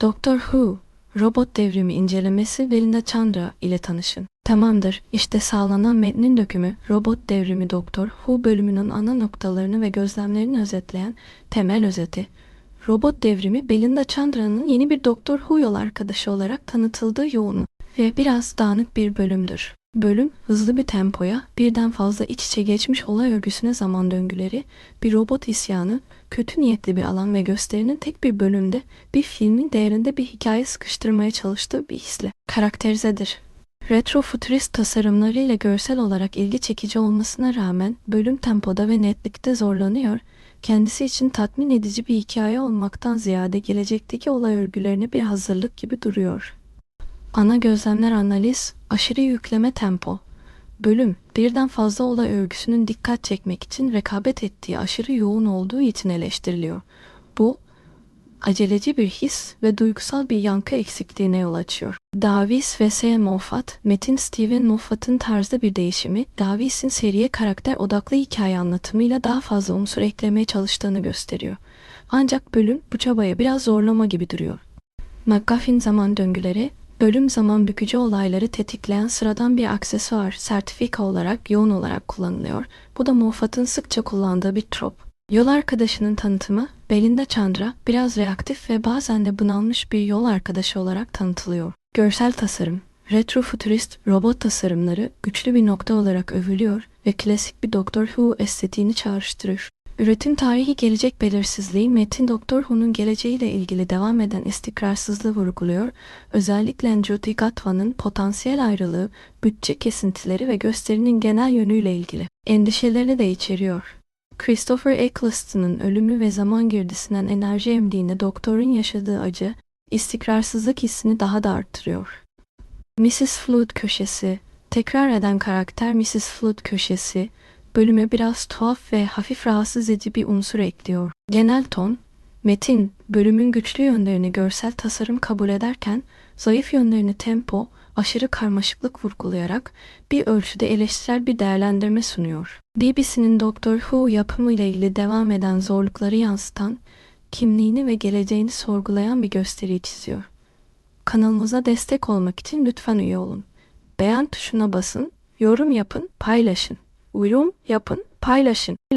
Doktor Who, robot devrimi incelemesi Belinda Chandra ile tanışın. Tamamdır, işte sağlanan metnin dökümü Robot Devrimi Doktor Who bölümünün ana noktalarını ve gözlemlerini özetleyen temel özeti. Robot devrimi Belinda Chandra'nın yeni bir Doktor Who yol arkadaşı olarak tanıtıldığı yoğun ve biraz dağınık bir bölümdür. Bölüm hızlı bir tempoya, birden fazla iç içe geçmiş olay örgüsüne zaman döngüleri, bir robot isyanı, kötü niyetli bir alan ve gösterinin tek bir bölümde bir filmin değerinde bir hikaye sıkıştırmaya çalıştığı bir hisle karakterizedir. Retrofuturist tasarımlarıyla görsel olarak ilgi çekici olmasına rağmen bölüm tempoda ve netlikte zorlanıyor, kendisi için tatmin edici bir hikaye olmaktan ziyade gelecekteki olay örgülerine bir hazırlık gibi duruyor. Ana gözlemler analiz, aşırı yükleme tempo. Bölüm, birden fazla olay örgüsünün dikkat çekmek için rekabet ettiği aşırı yoğun olduğu için eleştiriliyor. Bu, aceleci bir his ve duygusal bir yankı eksikliğine yol açıyor. Davis ve S. Moffat, Metin Steven Moffat'ın tarzda bir değişimi, Davis'in seriye karakter odaklı hikaye anlatımıyla daha fazla unsur eklemeye çalıştığını gösteriyor. Ancak bölüm bu çabaya biraz zorlama gibi duruyor. McGuffin zaman döngüleri, bölüm zaman bükücü olayları tetikleyen sıradan bir aksesuar, sertifika olarak yoğun olarak kullanılıyor. Bu da Moffat'ın sıkça kullandığı bir trop. Yol arkadaşının tanıtımı, Belinda Chandra biraz reaktif ve bazen de bunalmış bir yol arkadaşı olarak tanıtılıyor. Görsel tasarım, retrofuturist robot tasarımları güçlü bir nokta olarak övülüyor ve klasik bir Doctor Who estetiğini çağrıştırır. Üretim tarihi gelecek belirsizliği metin Doktor Who'nun geleceğiyle ilgili devam eden istikrarsızlığı vurguluyor. Özellikle Jyoti Gatwa'nın potansiyel ayrılığı, bütçe kesintileri ve gösterinin genel yönüyle ilgili endişelerini de içeriyor. Christopher Eccleston'ın ölümü ve zaman girdisinden enerji emdiğinde doktorun yaşadığı acı, istikrarsızlık hissini daha da arttırıyor. Mrs. Flood köşesi, tekrar eden karakter Mrs. Flood köşesi, bölüme biraz tuhaf ve hafif rahatsız edici bir unsur ekliyor. Genel ton, metin, bölümün güçlü yönlerini görsel tasarım kabul ederken, zayıf yönlerini tempo, aşırı karmaşıklık vurgulayarak bir ölçüde eleştirel bir değerlendirme sunuyor. BBC'nin Doctor Who yapımı ile ilgili devam eden zorlukları yansıtan, kimliğini ve geleceğini sorgulayan bir gösteri çiziyor. Kanalımıza destek olmak için lütfen üye olun. Beğen tuşuna basın, yorum yapın, paylaşın. Yorum yapın, paylaşın.